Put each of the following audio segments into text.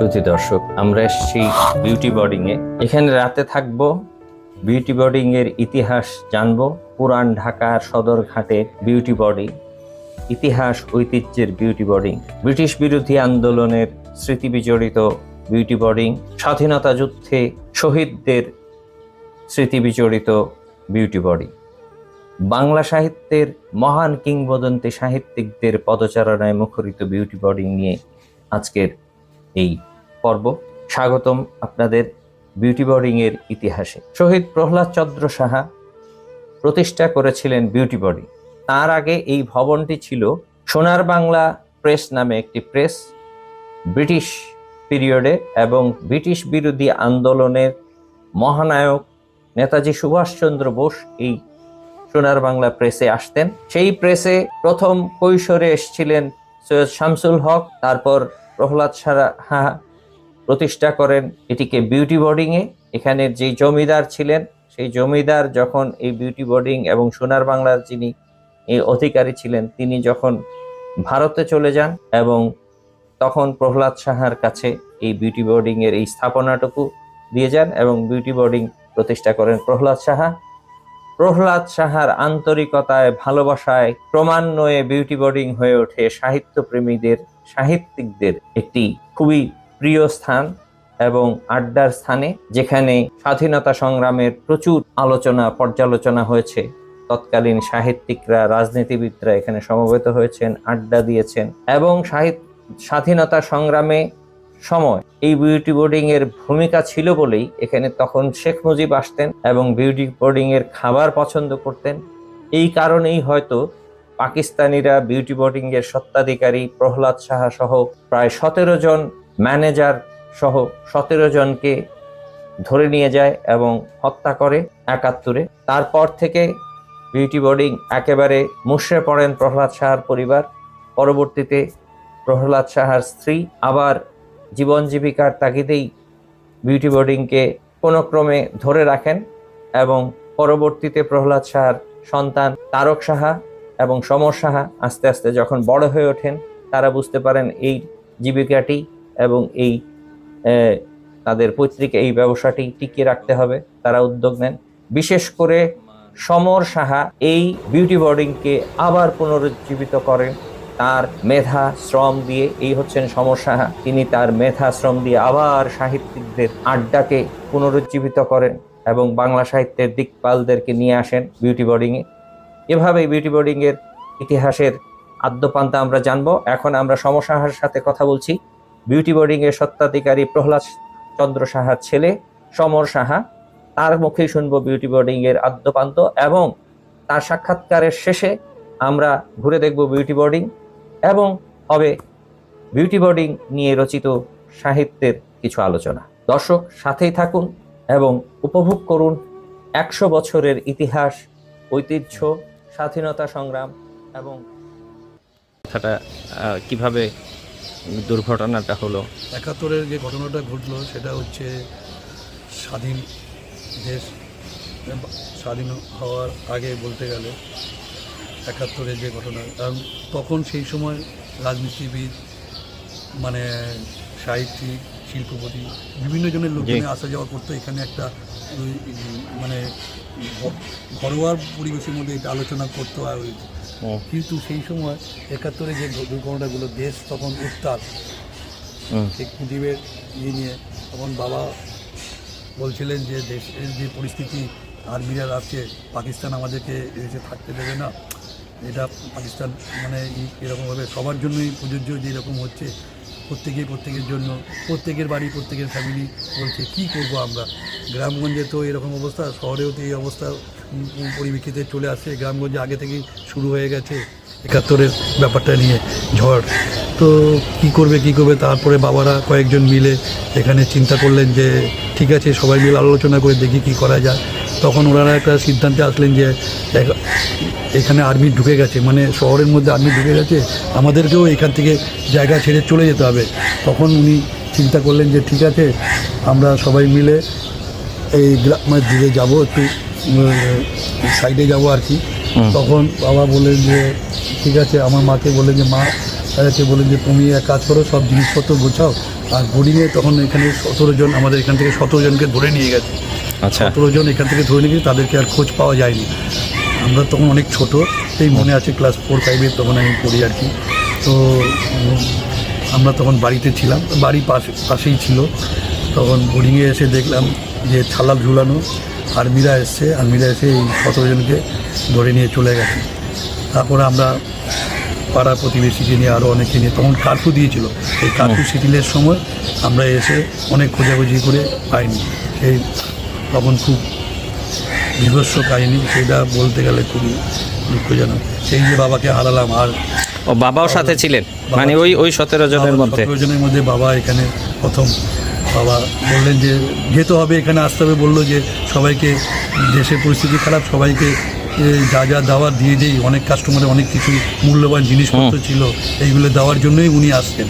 সুধী দর্শক, আমরা এসেছি বিউটি বোর্ডিং এ এখানে রাতে থাকব বিউটি বোর্ডিং এর ইতিহাস জানব, পুরান ঢাকার সদরঘাটের বিউটি বোর্ডিং ইতিহাস, ঐতিহ্যের বিউটি বোর্ডিং ব্রিটিশ বিরোধী আন্দোলনের স্মৃতি বিজড়িত বিউটি বোর্ডিং স্বাধীনতা যুদ্ধে শহীদদের স্মৃতি বিজড়িত বিউটি বোর্ডিং বাংলা সাহিত্যের মহান কিংবদন্তি সাহিত্যিকদের পদচারণায় মুখরিত বিউটি বোর্ডিং নিয়ে আজকের এই পর্ব। স্বাগতম আপনাদের বিউটি বোর্ডিং এর ইতিহাসে। শহীদ প্রহ্লাদ চন্দ্র সাহা প্রতিষ্ঠা করেছিলেন বিউটি বোর্ডিং তার আগে এই ভবনটি ছিল সোনার বাংলা প্রেস নামে একটি প্রেস, ব্রিটিশ পিরিয়ডে এবং ব্রিটিশ বিরোধী আন্দোলনের মহানায়ক নেতাজি সুভাষচন্দ্র বোস এই সোনার বাংলা প্রেসে আসতেন। সেই প্রেসে প্রথম কৈশোরে এসেছিলেন সৈয়দ শামসুল হক, তারপর প্রহ্লাদ সাহা প্রতিষ্ঠা করেন। এটিকে বিউটি বোর্ডিংয়ে এখানে যে জমিদার ছিলেন, সেই জমিদার যখন এই বিউটি বোর্ডিং এবং সোনার বাংলার যিনি এই অধিকারী ছিলেন, তিনি যখন ভারতে চলে যান এবং তখন প্রহ্লাদ সাহার কাছে এই বিউটি বোর্ডিং এর এই স্থাপনাটুকু দিয়ে যান এবং বিউটি বোর্ডিং প্রতিষ্ঠা করেন প্রহ্লাদ সাহা। প্রহ্লাদ সাহার আন্তরিকতায়, ভালোবাসায়, ক্রমান্বয়ে বিউটি বোর্ডিং হয়ে ওঠে সাহিত্যপ্রেমীদের, সাহিত্যিকদের একটি খুবই প্রিয় স্থান এবং আড্ডার স্থানে যেখানে স্বাধীনতা সংগ্রামের প্রচুর আলোচনা, পর্যালোচনা হয়েছে। তৎকালীন সাহিত্যিকরা, রাজনীতিবিদরা এখানে সমবেত হয়েছেন, আড্ডা দিয়েছেন এবং সাহিত্য স্বাধীনতা সংগ্রামে সময় এই বিউটি বোর্ডিং এর ভূমিকা ছিল বলেই এখানে তখন শেখ মুজিব আসতেন এবং বিউটি বোর্ডিং এর খাবার পছন্দ করতেন। এই কারণেই হয়তো পাকিস্তানিরা বিউটি বোর্ডিং এর সত্ত্বাধিকারী প্রহ্লাদ সাহা সহ প্রায় সতেরো জন ম্যানেজার সহ সতেরো জনকে ধরে নিয়ে যায় এবং হত্যা করে একাত্তরে। তারপর থেকে বিউটি বোর্ডিং একেবারে মুষড়ে পড়েন প্রহ্লাদ সাহার পরিবার। পরবর্তীতে প্রহ্লাদ সাহার স্ত্রী আবার জীবন জীবিকার তাগিদেই বিউটি বোর্ডিংকে কোনো ক্রমে ধরে রাখেন এবং পরবর্তীতে প্রহ্লাদ সাহার সন্তান তারক সাহা এবং সমর সাহা আস্তে আস্তে যখন বড় হয়ে ওঠেন, তারা বুঝতে পারেন এই জীবিকাটি এবং এই তাদের পৈতৃক এই ব্যবসাটি টিকিয়ে রাখতে হবে, তারা উদ্যোগ নেন। বিশেষ করে সমর সাহা এই বিউটি বোর্ডিংকে আবার পুনরুজ্জীবিত করেন। তার মেধা, শ্রম দিয়ে, এই হচ্ছেন সমর সাহা। তিনি তার মেধা, শ্রম দিয়ে আবার সাহিত্যিকদের আড্ডাকে পুনরুজ্জীবিত করেন এবং বাংলা সাহিত্যের দিকপালদেরকে নিয়ে আসেন বিউটি বোর্ডিংয়ে এভাবে বিউটি বোর্ডিংয়ের ইতিহাসের আদ্যপান্তা আমরা জানব। এখন আমরা সমর সাহার সাথে কথা বলছি। বিউটি বোর্ডিং এর সত্ত্বাধিকারী প্রহ্লাদ চন্দ্র সাহার ছেলে সমর সাহা। তার মুখেই শুনব বিউটি বোর্ডিং এর আদ্যপান্ত এবং তার সাক্ষাৎকারের শেষে আমরা ঘুরে দেখব বিউটি বোর্ডিং এবং হবে বিউটি বোর্ডিং নিয়ে রচিত সাহিত্যের কিছু আলোচনা। দর্শক, সাথেই থাকুন এবং উপভোগ করুন একশো বছরের ইতিহাস, ঐতিহ্য, স্বাধীনতা সংগ্রাম এবং কথাটা কীভাবে দুর্ঘটনাটা হলো। একাত্তরের যে ঘটনাটা ঘটলো সেটা হচ্ছে স্বাধীন দেশ স্বাধীন হওয়ার আগে বলতে গেলে একাত্তরের যে ঘটনা। কারণ তখন সেই সময় রাজনীতিবিদ মানে সাহিত্যিক শিল্পপতি বিভিন্ন জনের লোকজনে আসা যাওয়া করতো। এখানে একটা মানে ঘ- ঘরোয়া পরিবেশের মধ্যে এটা আলোচনা করতো আর ওই কিন্তু সেই সময় একাত্তরে যে দুর্ঘটনাগুলো দেশ তখন উত্তাল। শেখ মুজিবের ইয়ে নিয়ে তখন বাবা বলছিলেন যে দেশের যে পরিস্থিতি আর্মিরা রাখছে পাকিস্তান আমাদেরকে এসে থাকতে দেবে না। এটা পাকিস্তান মানে এরকমভাবে সবার জন্যই প্রযোজ্য যে এরকম হচ্ছে। প্রত্যেকেই প্রত্যেকের জন্য, প্রত্যেকের বাড়ি, প্রত্যেকের ফ্যামিলি বলছে, কি করব আমরা? গ্রামগঞ্জে তো এরকম অবস্থা, শহরেও তো এই অবস্থা পরিপ্রেক্ষিতে চলে আসছে। গ্রামগঞ্জে আগে থেকেই শুরু হয়ে গেছে একাত্তরের ব্যাপারটা নিয়ে ঝড়। তো কি করবে কি করবে? তারপরে বাবারা কয়েকজন মিলে এখানে চিন্তা করলেন যে ঠিক আছে সবাই মিলে আলোচনা করে দেখি কি করা যায়। তখন ওনারা একটা সিদ্ধান্তে আসলেন যে এখানে আর্মি ঢুকে গেছে। মানে শহরের মধ্যে আর্মি ঢুকে গেছে আমাদেরকেও এখান থেকে জায়গা ছেড়ে চলে যেতে হবে। তখন উনি চিন্তা করলেন যে ঠিক আছে আমরা সবাই মিলে এই গ্রামের দিকে যাব একটু সাইডে যাব আর কি। তখন বাবা বললেন যে ঠিক আছে। আমার মাকে বললেন যে মা তাদেরকে বলেন যে তুমি এক কাজ করো সব জিনিসপত্র গোছাও। আর বোর্ডিংয়ে তখন এখানে সতেরো জন আমাদের এখান থেকে সতেরো জনকে ধরে নিয়ে গেছে। আচ্ছা। সতেরো জন এখান থেকে ধরে নিয়ে গেছে তাদেরকে আর খোঁজ পাওয়া যায়নি। আমরা তখন অনেক ছোট সেই মনে আছে ক্লাস ফোর ফাইভে তখন আমি পড়ি আর কি। তো আমরা তখন বাড়িতে ছিলাম বাড়ি পাশে পাশেই ছিল। তখন বোর্ডিংয়ে এসে দেখলাম যে ছালাল ঝুলানো আর্মিরা এসছে আর্মিরা এসে এই সতেরো জনকে ধরে নিয়ে চলে গেছে। তারপরে আমরা পাড়া প্রতিবেশীকে নিয়ে আরও অনেকে নিয়ে তখন কার্ফু দিয়েছিল। এই কার্ফু শিথিলের সময় আমরা এসে অনেক খোঁজাখুঁজি করে পাইনি। সেই তখন খুব বিভৎস কাহিনী সেটা বলতে গেলে খুবই দুঃখজনক। সেই যে বাবাকে হারালাম আর ও বাবাও সাথে ছিলেন? মানে ওই ওই সতেরো জনের মধ্যে? সতেরো জনের মধ্যে বাবা এখানে প্রথম। বাবা বললেন যে যেতে হবে এখানে আসতে হবে। বলল যে সবাইকে দেশের পরিস্থিতি খারাপ সবাইকে যা যা দেওয়ার দিয়ে দিই অনেক কাস্টমারের অনেক কিছু মূল্যবান জিনিসপত্র ছিল এইগুলো দেওয়ার জন্যই উনি আসতেন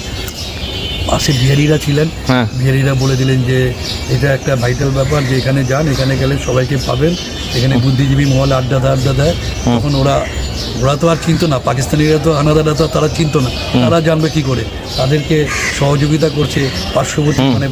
পাশে বিহারিরা ছিলেন। হ্যাঁ। বিহারিরা বলে দিলেন যে এটা একটা ভাইটাল ব্যাপার যে এখানে যান এখানে গেলে সবাইকে পাবেন। এখানে বুদ্ধিজীবী মহল আড্ডা দেয় আড্ডা দেয়। তখন ওরা ওরা তো আর চিনতো না পাকিস্তানিরা তো আনাদারা তো তারা চিনতো না। তারা জানবে কি করে? তাদেরকে সহযোগিতা করছে পার্শ্ববর্তী মানে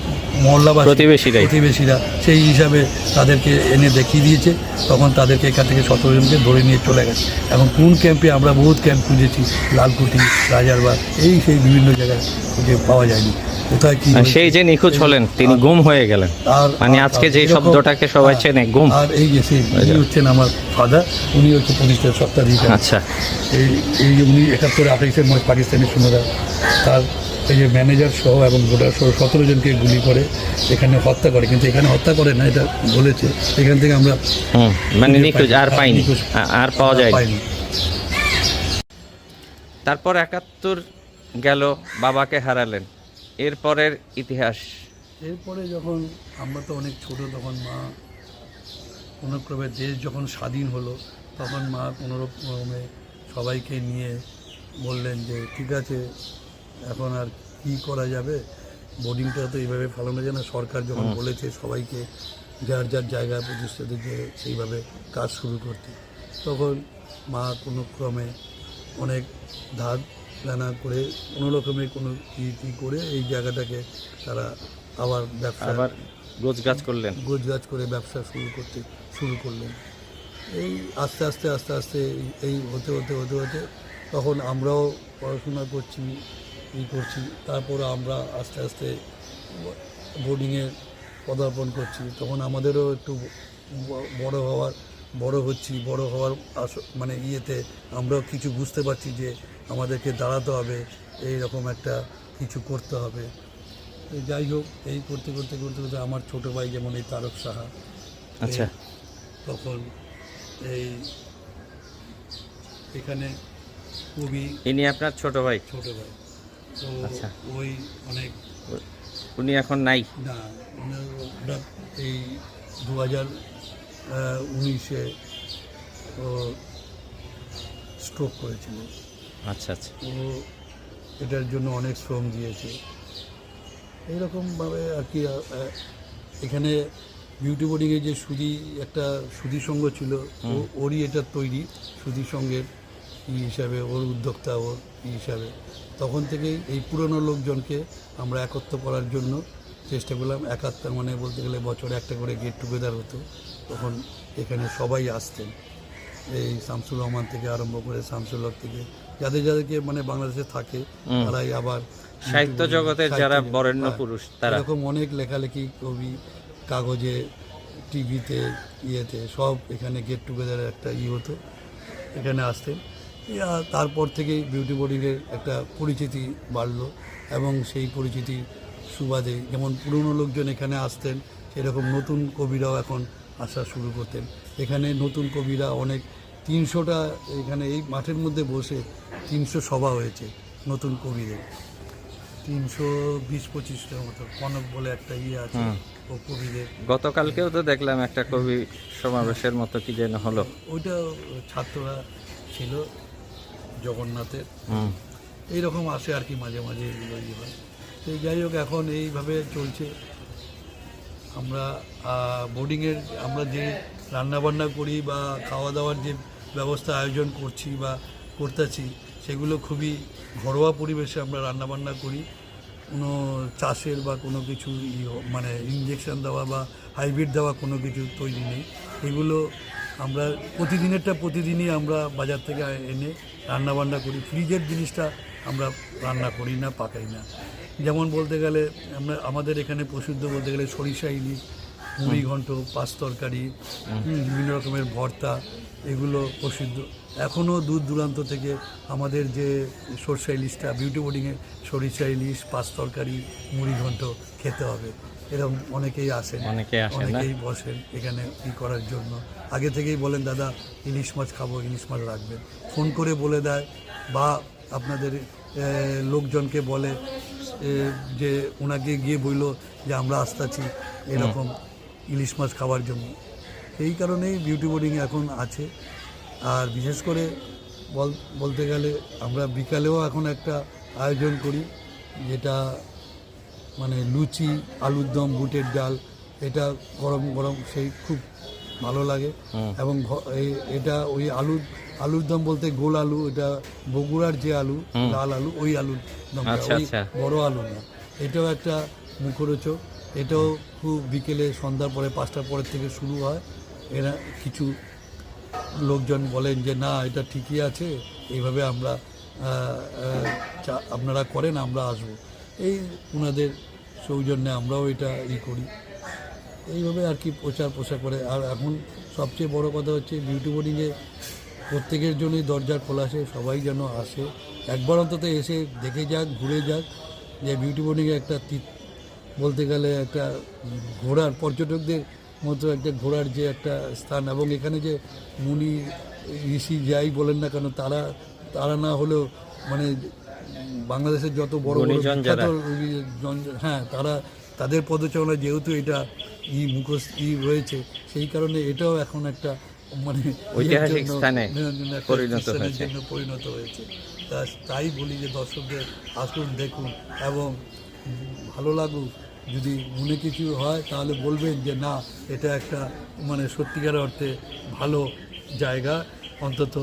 মহল্লাবাসী প্রতিবেশীরাই। প্রতিবেশীরা সেই হিসাবে তাদেরকে এনে দেখিয়ে দিয়েছে। তখন তাদেরকে এখান থেকে সতেরো জনকে ধরে নিয়ে চলে গেছে। এখন কোন ক্যাম্পে আমরা বহুত ক্যাম্প খুঁজেছি লালকুটি রাজারবাগ এই সেই বিভিন্ন জায়গায় খুঁজে পাওয়া যায়নি। কোথায় কি সেই যে নিখোঁজ হলেন তিনি গুম হয়ে গেলেন। আর মানে আজকে যে শব্দটাকে সবাই চেনে গুম। আর এই যে সেই হচ্ছেন আমার ফাদার উনি হচ্ছে প্রতিষ্ঠার সত্তাধিকারী। আচ্ছা। এই এই উনি একাত্তরে আঠাইশে মার্চ পাকিস্তানি সৈন্যরা তার এই যে ম্যানেজার সহ এবং ভোটার সহ সতেরো জনকে গুলি করে এখানে হত্যা করে। কিন্তু এখানে হত্যা করে না এটা বলেছে। এখান থেকে আমরা মানে নিখোঁজ আর পাইনি। আর পাওয়া পাইনি। তারপর একাত্তর গেল বাবাকে হারালেন। এরপরের ইতিহাস। এরপরে যখন আমরা তো অনেক ছোট তখন মা কোনোক্রমে দেশ যখন স্বাধীন হলো তখন মা কোনোরকমে সবাইকে নিয়ে বললেন যে ঠিক আছে এখন আর কি করা যাবে? বোর্ডিংটা তো এইভাবে ফেলানো যায় না সরকার যখন বলেছে সবাইকে যার যার জায়গায় প্রতিষ্ঠিত যে সেইভাবে কাজ শুরু করতে। তখন মা কোনো ক্রমে অনেক ধার দেনা করে কোনো রকমে কোনো কি কী করে এই জায়গাটাকে তারা আবার ব্যবসা আবার গোছ গাছ করলেন। গোছ গাছ করে ব্যবসা শুরু করতে শুরু করলেন। এই আস্তে আস্তে আস্তে আস্তে এই হতে হতে হতে হতে তখন আমরাও পড়াশোনা করছি। ই করছি। তারপরে আমরা আস্তে আস্তে বোর্ডিংয়ে পদার্পণ করছি। তখন আমাদেরও একটু বড় হওয়ার বড় হচ্ছি বড় হওয়ার আস- মানে ইয়েতে আমরাও কিছু বুঝতে পারছি যে আমাদেরকে দাঁড়াতে হবে এই রকম একটা কিছু করতে হবে। যাই হোক এই করতে করতে করতে করতে আমার ছোট ভাই যেমন এই তারক সাহা আচ্ছা। তখন এই এখানে খুবই ইনি আপনার ছোট ভাই? ছোট ভাই। তো আচ্ছা। ওই অনেক উনি এখন নাই? না ওটা এই দু হাজার উনিশে স্ট্রোক করেছিল। আচ্ছা আচ্ছা। ও এটার জন্য অনেক শ্রম দিয়েছে। এইরকমভাবে আর কি এখানে বিউটি বোর্ডিংয়ে যে সুদি একটা সুদি সংঘ ছিল ও- ওরই এটা তৈরি সুদি সংঘের ই হিসাবে ওর উদ্যোক্তা ওর ই হিসাবে। তখন থেকেই এই পুরনো লোকজনকে আমরা একত্র করার জন্য চেষ্টা করলাম। একাত্তর মানে বলতে গেলে বছরে একটা করে গেট টুগেদার হতো। তখন এখানে সবাই আসতেন। এই শামসুর রহমান থেকে আরম্ভ করে শামসুল হক থেকে যাদের যাদেরকে মানে বাংলাদেশে থাকে তারাই আবার সাহিত্য জগতে যারা বরেণ্য হ্যাঁ। পুরুষ তারা। এরকম অনেক লেখালেখি কবি কাগজে টিভিতে ইয়েতে সব এখানে গেট টুগেদারের একটা ই হতো। এখানে আসতেন। তারপর থেকেই বিউটি বোর্ডিংয়ের একটা পরিচিতি বাড়লো এবং সেই পরিচিতি সুবাদে যেমন পুরনো লোকজন এখানে আসতেন সেরকম নতুন কবিরাও এখন আসা শুরু করতেন। এখানে নতুন কবিরা অনেক তিনশোটা এখানে এই মাঠের মধ্যে বসে তিনশো সভা হয়েছে নতুন কবিদের। তিনশো বিশ পঁচিশটার মতো কনক বলে একটা ইয়ে আছে ও কবিদের। গতকালকেও তো দেখলাম একটা কবি সমাবেশের মতো কি যেন হলো। ওইটা ছাত্ররা ছিল জগন্নাথের। এইরকম আসে আর কি মাঝে মাঝে এগুলো ইয়ে হয়। তো যাই হোক এখন এইভাবে চলছে। আমরা বোর্ডিংয়ের আমরা যে রান্নাবান্না করি বা খাওয়া দাওয়ার যে ব্যবস্থা আয়োজন করছি বা করতেছি সেগুলো খুবই ঘরোয়া পরিবেশে আমরা রান্নাবান্না করি। কোনো চাষের বা কোনো কিছু মানে ইঞ্জেকশন দেওয়া বা হাইব্রিড দেওয়া কোনো কিছু তৈরি নেই। এগুলো আমরা প্রতিদিনেরটা প্রতিদিনই আমরা বাজার থেকে এনে রান্নাবান্না করি। ফ্রিজের জিনিসটা আমরা রান্না করি না পাকাই না। যেমন বলতে গেলে আমরা আমাদের এখানে প্রসিদ্ধ বলতে গেলে সরিষা ইলিশ মুড়ি ঘন্ট পাঁচ তরকারি বিভিন্ন রকমের ভর্তা এগুলো প্রসিদ্ধ। এখনও দূর দূরান্ত থেকে আমাদের যে সরষা ইলিশটা বিউটি বোর্ডিংয়ে সরিষা ইলিশ পাঁচ তরকারি মুড়ি ঘন্ট খেতে হবে। এরকম অনেকেই আসেন অনেকেই অনেকেই বসেন এখানে ই করার জন্য। আগে থেকেই বলেন দাদা ইলিশ মাছ খাব ইলিশ মাছ রাখবেন। ফোন করে বলে দেয় বা আপনাদের লোকজনকে বলে যে ওনাকে গিয়ে বলল যে আমরা আসতেছি এরকম ইলিশ মাছ খাওয়ার জন্য। এই কারণেই বিউটি বোর্ডিং এখন আছে। আর বিশেষ করে বল বলতে গেলে আমরা বিকালেও এখন একটা আয়োজন করি যেটা মানে লুচি আলুর দম বুটের ডাল এটা গরম গরম সেই খুব ভালো লাগে। এবং এটা ওই আলুর আলুর দম বলতে গোল আলু এটা বগুড়ার যে আলু লাল আলু ওই আলুর দম আচ্ছা, আচ্ছা। বড় আলু না। এটাও একটা মুখরোচক। এটাও খুব বিকেলে সন্ধ্যার পরে পাঁচটার পরের থেকে শুরু হয়। এরা কিছু লোকজন বলেন যে না এটা ঠিকই আছে। এইভাবে আমরা আপনারা করেন আমরা আসব। এই ওনাদের সৌজন্যে আমরাও এটা ই করি। এইভাবে আর কি প্রচার প্রসার করে। আর এখন সবচেয়ে বড় কথা হচ্ছে বিউটি বোর্ডিংয়ে প্রত্যেকের জন্যই দরজার খোলা আছে সবাই যেন আসে। একবার অন্তত এসে দেখে যাক ঘুরে যাক যে বিউটি বোর্ডিংয়ে একটা বলতে গেলে একটা ঘোরার পর্যটকদের মতো একটা ঘোরার যে একটা স্থান এবং এখানে যে মুনি ঋষি যাই বলেন না কেন তারা তারা না হলেও মানে বাংলাদেশের যত বড় বড় হ্যাঁ তারা তাদের পদচারণা যেহেতু এটা ই মুখোশ ই রয়েছে সেই কারণে এটাও এখন একটা মানে ঐতিহাসিক স্থানে পরিণত হয়েছে। পরিণত হয়েছে। তা তাই বলি যে দর্শকদের আসুন দেখুন এবং ভালো লাগুক। যদি মনে কিছু হয় তাহলে বলবেন যে না এটা একটা মানে সত্যিকার অর্থে ভালো জায়গা। অন্তত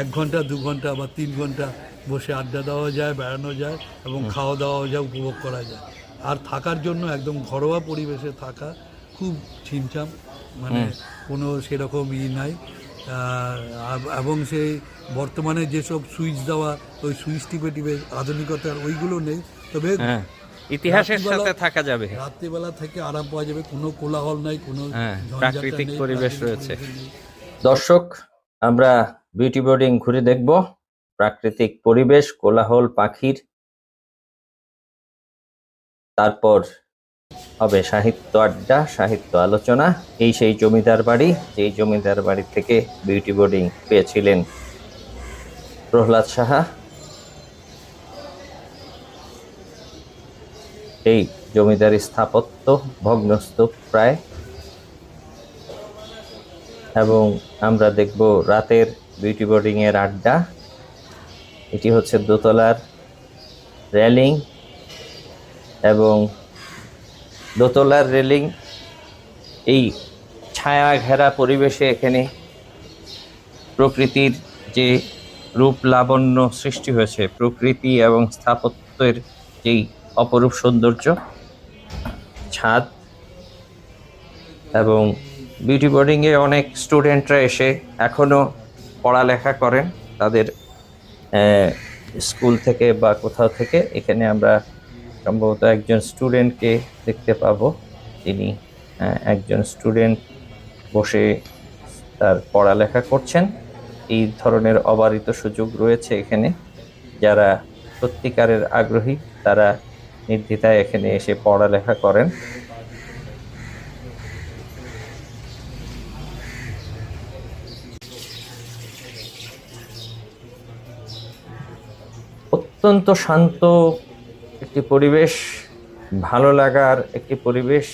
এক ঘণ্টা দু ঘণ্টা বা তিন ঘণ্টা বসে আড্ডা দেওয়া যায় বেড়ানো যায় এবং খাওয়া দাওয়াও যায় উপভোগ করা যায়। আর থাকার জন্য একদম ঘরোয়া পরিবেশে থাকা খুব ছিমছাম মানে কোনো সেরকম ই নাই। আর এবং সেই বর্তমানে যেসব সুইচ দেওয়া ওই সুইচ টিপে টিপে আধুনিকতার ওইগুলো নেই। তবে হ্যাঁ ইতিহাসের সাথে থাকা যাবে। রাত্রিবেলা থেকে আরাম পাওয়া যাবে কোনো কোলাহল নাই কোনো হ্যাঁ, প্রাকৃতিক পরিবেশ রয়েছে। দর্শক আমরা বিউটি বোর্ডিং ঘুরে দেখব। প্রাকৃতিক পরিবেশ কোলাহল পাখির তারপর হবে সাহিত্য আড্ডা, সাহিত্য আলোচনা। এই সেই জমিদার বাড়ি, যেই জমিদার বাড়ি থেকে বিউটি বোর্ডিং পেয়েছিলেন প্রহ্লাদ সাহা। এই জমিদারি স্থাপত্য ভগ্নস্তূপ প্রায়। এবং আমরা দেখব রাতের বিউটি বোর্ডিংয়ের আড্ডা। এটি হচ্ছে দোতলার রেলিং এবং দোতলার রেলিং এই ছায়া ঘেরা পরিবেশে এখানে প্রকৃতির যে রূপ লাবণ্য সৃষ্টি হয়েছে, প্রকৃতি এবং স্থাপত্যের যেই অপরূপ সৌন্দর্য, ছাদ এবং বিউটি বোর্ডিংয়ে অনেক স্টুডেন্টরা এসে এখনও পড়ালেখা করেন। তাদের স্কুল থেকে বা কোথাও থেকে এখানে আমরা সম্ভবত একজন স্টুডেন্টকে দেখতে পাবো। তিনি একজন স্টুডেন্ট বসে তার পড়ালেখা করছেন। এই ধরনের অবারিত সুযোগ রয়েছে এখানে। যারা সত্যিকারের আগ্রহী, তারা নির্দ্বিধায় এখানে এসে পড়ালেখা করেন। অত্যন্ত শান্ত একটি পরিবেশ, ভালো লাগার একটি পরিবেশ,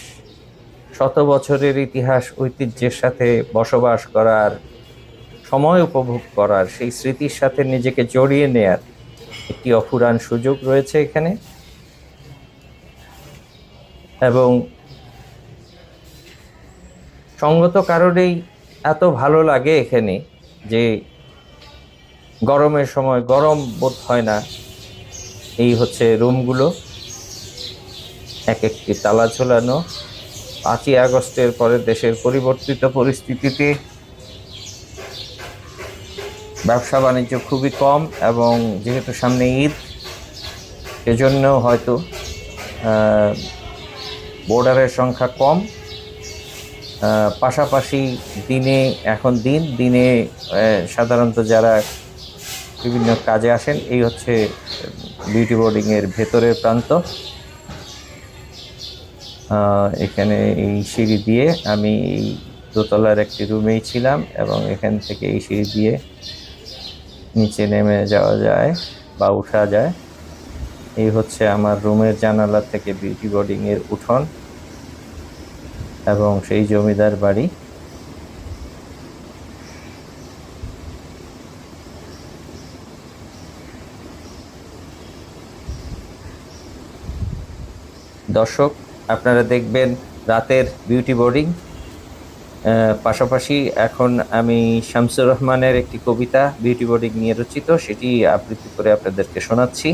শত বছরের ইতিহাস ঐতিহ্যের সাথে বসবাস করার, সময় উপভোগ করার, সেই স্মৃতির সাথে নিজেকে জড়িয়ে নেয়ার একটি অফুরান সুযোগ রয়েছে এখানে। এবং সঙ্গত কারণেই এত ভালো লাগে এখানে যে গরমের সময় গরম বোধ হয় না। এই হচ্ছে রুমগুলো। এক একটি তালা ঝোলানো। পাঁচই আগস্টের পরে দেশের পরিবর্তিত পরিস্থিতিতে ব্যবসা বাণিজ্য খুবই কম এবং যেহেতু সামনে ঈদ সেজন্য হয়তো বোর্ডারের সংখ্যা কম। পাশাপাশি দিনে, এখন দিন, দিনে সাধারণত যারা বিভিন্ন কাজে আসেন। এই হচ্ছে বিউটি বোর্ডিং এর ভেতরের প্রান্ত। এখানে এই সিঁড়ি দিয়ে আমি এই দোতলার একটি রুমেই ছিলাম এবং এখান থেকে এই সিঁড়ি দিয়ে নিচে নেমে যাওয়া যায় বা উঠা যায়। এই হচ্ছে আমার রুমের জানালা থেকে বিউটি বোর্ডিং এর উঠোন এবং সেই জমিদার বাড়ি। দর্শক, আপনারা দেখবেন রাতের বিউটি বোর্ডিং পাশাপাশি এখন আমি শামসুর রহমানের একটি কবিতা বিউটি বোর্ডিং নিয়ে রচিত, সেটি আবৃত্তি করে আপনাদেরকে শোনাচ্ছি।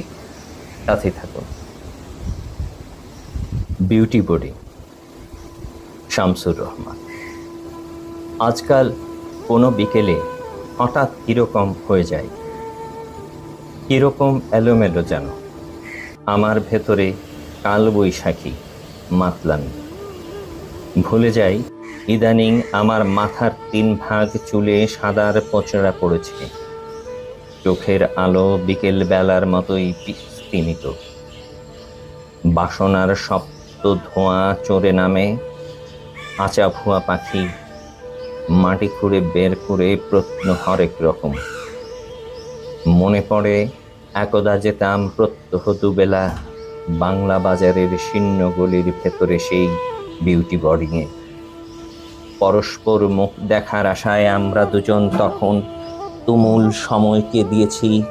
সাথেই থাকুন। Beauty boarding Shamsur Rahman. আজকাল কোনো বিকেলে হঠাৎ কীরকম হয়ে যায়? কীরকম এলোমেলো যেন? আমার ভেতরে কালবৈশাখী, মাতলামি। ভুলে যাই, ইদানিং আমার মাথার তিন ভাগ চুলে সাদার পচড়া পড়েছে। চোখের আলো বিকেল বেলার মতোই স্তিমিত বাসনার সপ্ত ধোঁয়া চড়ে নামে আচা ভুয়া পাখি মাটি খুঁড়ে বের করে প্রত্ন হরেক রকম। মনে পড়ে, একদা যেতাম প্রত্যহ দুবেলা বাংলা বাজারের শীর্ণ গলির ভেতরে সেই বিউটি বোর্ডিংয়ে পরস্পর মুখ দেখার আশায় আমরা দুজন তখন তুমুল সময়কে দিয়েছি,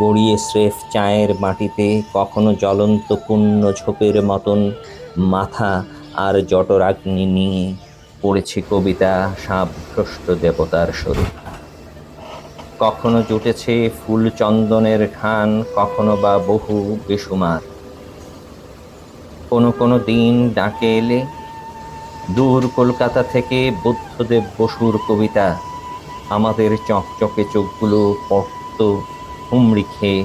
গড়িয়ে স্রেফ চায়ের মাটিতে কখনো জ্বলন্ত পূর্ণ ঝোপের মতন মাথা আর জটরাগ্নি নিয়ে পড়েছি কবিতা সাবভ্রষ্ট দেবতার স্বরূপ। কখনো জুটেছে ফুল চন্দনের ঘান কখনো বা বহু বেসুমার কোনো কোনো দিন ডাকে এলে, দূর কলকাতা থেকে বুদ্ধদেব বসুর কবিতা, আমাদের চকচকে চোখগুলো পড়ত হুমড়ি খেয়ে।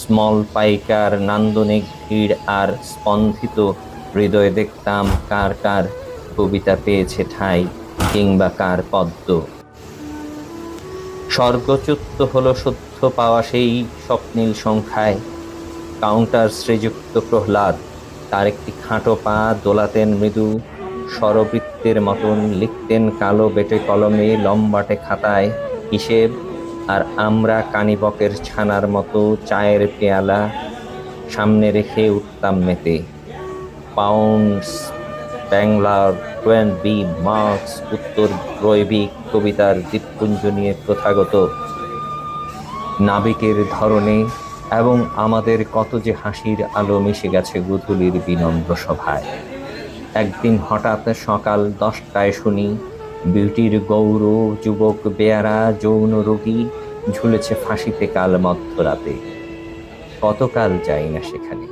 স্মল পাইকার নান্দনিক ভিড় আর স্পন্দিত হৃদয়ে দেখতাম কার কার কবিতা পেয়েছে ঠাই কিংবা কার পদ্ম। স্বর্গচ্যুত হলো সত্য পাওয়া সেই স্বপ্নীল সংখ্যায়, কাউন্টার শ্রীযুক্ত প্রহ্লাদ। তার একটি খাটো পা দোলাতেন মৃদু, স্বরবৃত্তের মতন লিখতেন কালো বেটে কলমে লম্বাটে খাতায় হিসেব আর আমরা কানিবকের ছানার মতো চায়ের পেয়ালা সামনে রেখে উঠতাম মেতে। পাউন্ডস ব্যাংলার টোয়েন বি, মার্কস, উত্তর জৈবিক কবিতার দ্বীপপুঞ্জ নিয়ে প্রথাগত। নাবিকের ধরনে এবং আমাদের কত যে হাসির আলো মিশে গেছে গুধুলির বিনম্র সভায়। একদিন হঠাৎ সকাল দশটায় শুনি, বিউটির গৌর, যুবক বেয়ারা, যৌন রোগী, ঝুলেছে ফাঁসিতে কাল মধ্যরাতে। কতকাল যাই না সেখানে।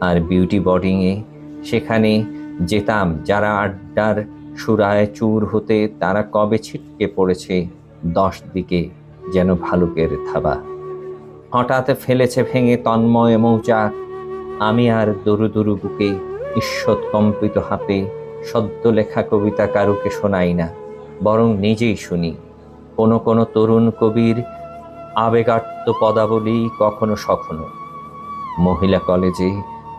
আর বিউটি বোর্ডিংয়ে সেখানে যেতাম, যারা আড্ডার সুরায় চুর হতে, তারা কবে ছিটকে পড়েছে দশ দিকে যেন ভালুকের থাবা। হঠাৎ ফেলেছে ভেঙে তন্ময় মৌচাক আমি আর দরু দরু বুকে ঈষৎ কম্পিত হাতে সদ্য লেখা কবিতা কারুকে শোনাই না, বরং নিজেই শুনি। কোনো কোনো তরুণ কবির আবেগাত্ম পদাবলী কখনো সখনো। মহিলা কলেজে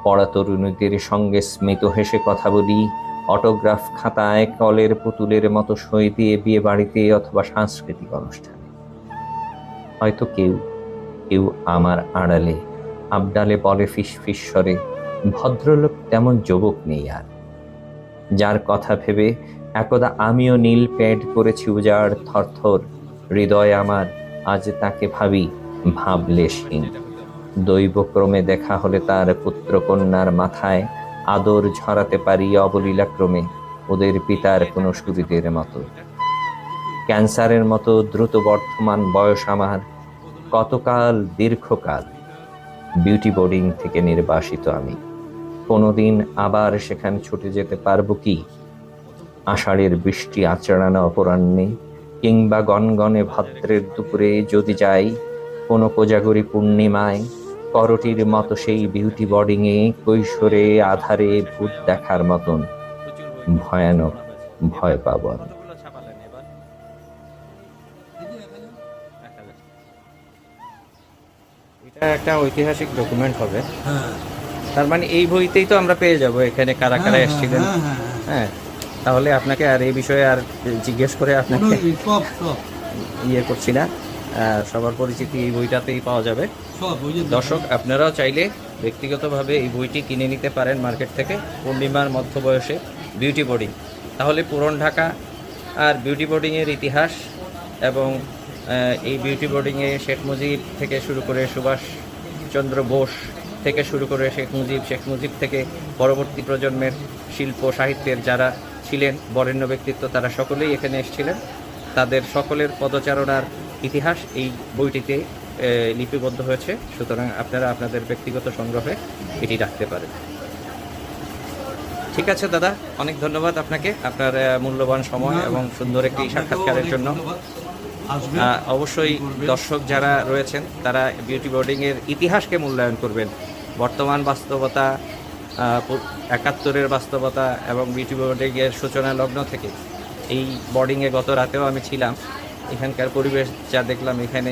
পড়া তরুণীদের সঙ্গে স্মিত হেসে কথা বলি, অটোগ্রাফ খাতায় কলের পুতুলের মতো সই দিয়ে বিয়ে বাড়িতে অথবা সাংস্কৃতিক অনুষ্ঠানে। হয়তো কেউ কেউ আমার আড়ালে। আবডালে বলে, ফিস ফিস ভদ্রলোক তেমন যুবক নেই আর। যার কথা ভেবে একদা আমিও নীল প্যাড করেছি উজাড় থরথর। হৃদয় আমার, আজ তাকে ভাবি ভাবলেশহীন দৈবক্রমে দেখা হলে তার পুত্রকন্যার মাথায় আদর ঝরাতে পারি অবলীলাক্রমে ওদের পিতার কোনো সুবিধের মতো। ক্যান্সারের মতো দ্রুত বর্ধমান বয়স আমার। কতকাল দীর্ঘকাল বিউটি বোর্ডিং থেকে নির্বাসিত আমি। কোনোদিন আবার সেখানে ছুটে যেতে পারব কি? আষাঢ়ের বৃষ্টি আচড়ানো অপরাহ্নে কিংবা গনগনে ভাদ্রের দুপুরে যদি যাই, কোনো কোজাগরি পূর্ণিমায় করটির মতো সেই বিউটি বোর্ডিংয়ে কৈশোরে আধারে ভূত দেখার মতন ভয়ানক ভয় পাবো একটা ঐতিহাসিক ডকুমেন্ট হবে। হ্যাঁ। তার মানে এই বইতেই তো আমরা পেয়ে যাব এখানে কারা কারা হ্যাঁ, এসেছিলেন। হ্যাঁ, হ্যাঁ, তাহলে আপনাকে আর এই বিষয়ে আর জিজ্ঞেস করে আপনাকে ইয়ে করছি না। সবার পরিচিতি এই বইটাতেই পাওয়া যাবে। দর্শক আপনারাও চাইলে ব্যক্তিগতভাবে এই বইটি কিনে নিতে পারেন মার্কেট থেকে পূর্ণিমার মধ্য বয়সে বিউটি বোর্ডিং তাহলে পুরন ঢাকা আর বিউটি বোর্ডিংয়ের ইতিহাস এবং এই বিউটি বোর্ডিংয়ে শেখ মুজিব থেকে শুরু করে সুভাষ চন্দ্র বোস থেকে শুরু করে শেখ মুজিব শেখ মুজিব থেকে পরবর্তী প্রজন্মের শিল্প সাহিত্যের যারা ছিলেন, বরেণ্য ব্যক্তিত্ব, তারা সকলেই এখানে এসেছিলেন। তাদের সকলের পদচারণার ইতিহাস এই বইটিতে লিপিবদ্ধ হয়েছে। সুতরাং আপনারা আপনাদের ব্যক্তিগত সংগ্রহে এটি রাখতে পারেন। ঠিক আছে দাদা। অনেক ধন্যবাদ আপনাকে আপনার মূল্যবান সময় এবং সুন্দর একটি সাক্ষাৎকারের জন্য। অবশ্যই দর্শক যারা রয়েছেন তারা বিউটি বোর্ডিংয়ের ইতিহাসকে মূল্যায়ন করবেন। বর্তমান বাস্তবতা একাত্তরের বাস্তবতা এবং বিউটি বোর্ডিংয়ের সূচনা লগ্ন থেকে। এই বোর্ডিংয়ে গত রাতেও আমি ছিলাম। এখানকার পরিবেশ যা দেখলাম এখানে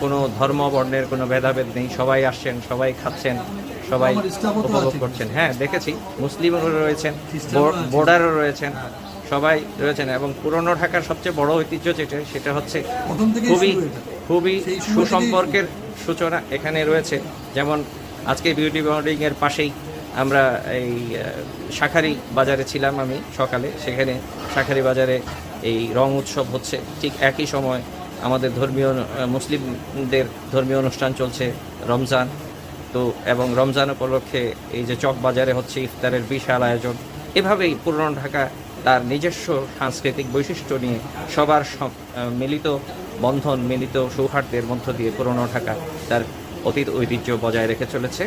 কোনো ধর্ম বর্ণের কোনো ভেদাভেদ নেই। সবাই আসছেন সবাই খাচ্ছেন। সবাই উপভোগ করছেন। হ্যাঁ দেখেছি। মুসলিমও রয়েছেন বোর্ডারও রয়েছেন সবাই রয়েছেন। এবং পুরনো ঢাকার সবচেয়ে বড় ঐতিহ্য যেটা সেটা হচ্ছে খুবই খুবই সুসম্পর্কের সূচনা এখানে রয়েছে। যেমন আজকে বিউটি বোর্ডিং এর পাশেই আমরা এই শাখারি বাজারে ছিলাম আমি সকালে। সেখানে শাখারি বাজারে এই রং উৎসব হচ্ছে। ঠিক একই সময় আমাদের ধর্মীয় মুসলিমদের ধর্মীয় অনুষ্ঠান চলছে রমজান। তো এবং রমজান উপলক্ষে এই যে চক বাজারে হচ্ছে ইফতারের বিশাল আয়োজন, এভাবেই পুরনো ঢাকা তার নিজস্ব সাংস্কৃতিক বৈশিষ্ট্য নিয়ে সবার মিলিত, বন্ধন মিলিত সৌহার্দ্যের মধ্য দিয়ে পুরনো ঢাকা তার অতীত ঐতিহ্য বজায় রেখে চলেছে।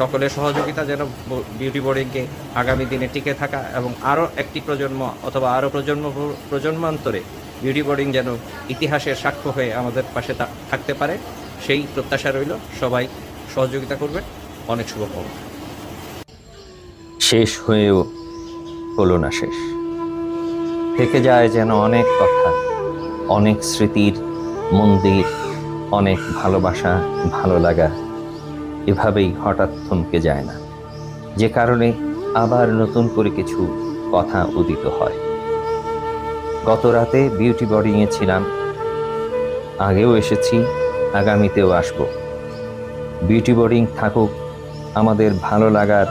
সকলের সহযোগিতা যেন বিউটি বোর্ডিংকে আগামী দিনে টিকে থাকা এবং আরও একটি প্রজন্ম অথবা আরও প্রজন্ম প্রজন্মান্তরে বিউটি বোর্ডিং যেন ইতিহাসের সাক্ষ্য হয়ে আমাদের পাশে থাকতে পারে, সেই প্রত্যাশা রইল সবাই। সহযোগিতা করবেন। অনেক শুভকামনা। শেষ হয়েও হলো না শেষ। থেকে যায় যেন অনেক কথা, অনেক স্মৃতির মন্দির, অনেক ভালোবাসা, ভালো লাগা। এভাবেই হঠাৎ থমকে যায় না। যে কারণে আবার নতুন করে কিছু কথা উদিত হয়। গত রাতে বিউটি বোর্ডিংয়ে ছিলাম। আগেও এসেছি, আগামীতেও আসব। বিউটি বোর্ডিং থাকুক, আমাদের ভালো লাগার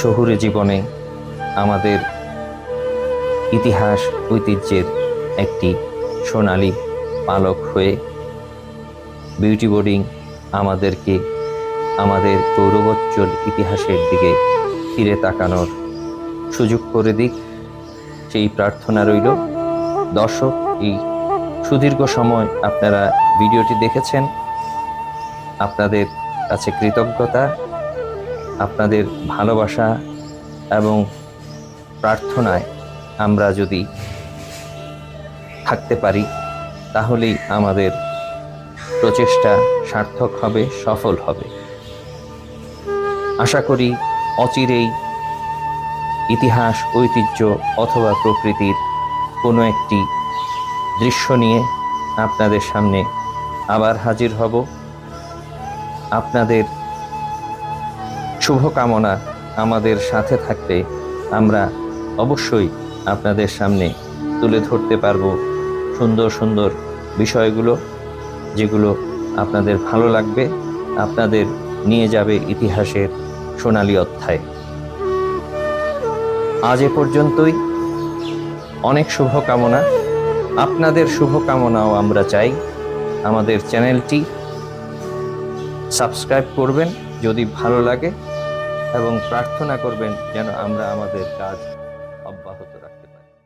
শহুরে জীবনে আমাদের ইতিহাস, ঐতিহ্যের একটি সোনালি পালক হয়ে বিউটি বোর্ডিং আমাদেরকে আমাদের গৌরবোজ্জ্বল ইতিহাসের দিকে ফিরে তাকানোর সুযোগ করে দিক। সেই প্রার্থনা রইল। দর্শক, এই সুদীর্ঘ সময় আপনারা ভিডিওটি দেখেছেন। আপনাদের কাছে কৃতজ্ঞতা, আপনাদের ভালোবাসা এবং প্রার্থনায় আমরা যদি থাকতে পারি, তাহলেই আমাদের প্রচেষ্টা সার্থক হবে, সফল হবে। আশা করি অচিরেই ইতিহাস, ঐতিহ্য অথবা প্রকৃতির কোনো একটি দৃশ্য নিয়ে আপনাদের সামনে আবার হাজির হব। আপনাদের শুভকামনা আমাদের সাথে থাকলে আমরা অবশ্যই আপনাদের সামনে তুলে ধরতে পারব সুন্দর সুন্দর বিষয়গুলো, যেগুলো আপনাদের ভালো লাগবে, আপনাদের নিয়ে যাবে ইতিহাসের সোনালী অধ্যায়। আজ এ পর্যন্তই। অনেক শুভকামনা। আপনাদের শুভকামনাও আমরা চাই। আমাদের চ্যানেলটি সাবস্ক্রাইব করবেন যদি ভালো লাগে এবং প্রার্থনা করবেন যেন আমরা আমাদের কাজ